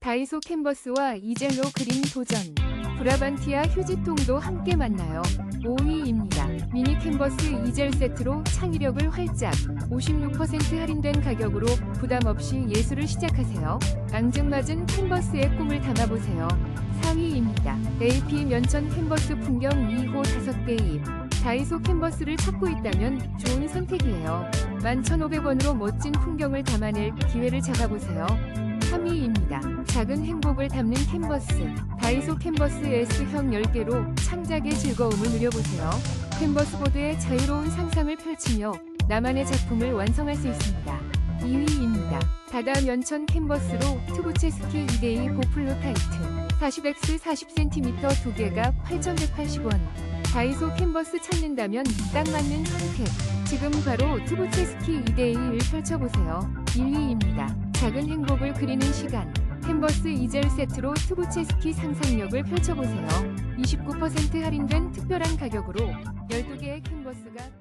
다이소 캔버스와 이젤로 그린 도전. 브라반티아 휴지통도 함께 만나요. 5위입니다. 미니 캔버스 이젤 세트로 창의력을 활짝 56% 할인된 가격으로 부담 없이 예술을 시작하세요. 앙증맞은 캔버스의 꿈을 담아보세요. 4위입니다. AP 면천 캔버스 풍경 2호 5개 입. 다이소 캔버스를 찾고 있다면 좋은 선택이에요. 11,500원으로 멋진 풍경을 담아낼 기회를 잡아보세요. 3위입니다. 작은 행복을 담는 캔버스. 다이소 캔버스 S형 10개로 창작의 즐거움을 누려보세요. 캔버스 보드에 자유로운 상상을 펼치며 나만의 작품을 완성할 수 있습니다. 2위입니다. 다다 면천 캔버스로 투부체스키 2대2 고플로 타이트 40x 40cm 두 개가 8,180원 다이소 캔버스 찾는다면 딱 맞는 선택 지금 바로 투부체스키 2대2를 펼쳐보세요 1위입니다. 작은 행복을 그리는 시간. 캔버스 이젤 세트로 투부체스키 상상력을 펼쳐보세요. 29% 할인된 특별한 가격으로 12개의 캔버스가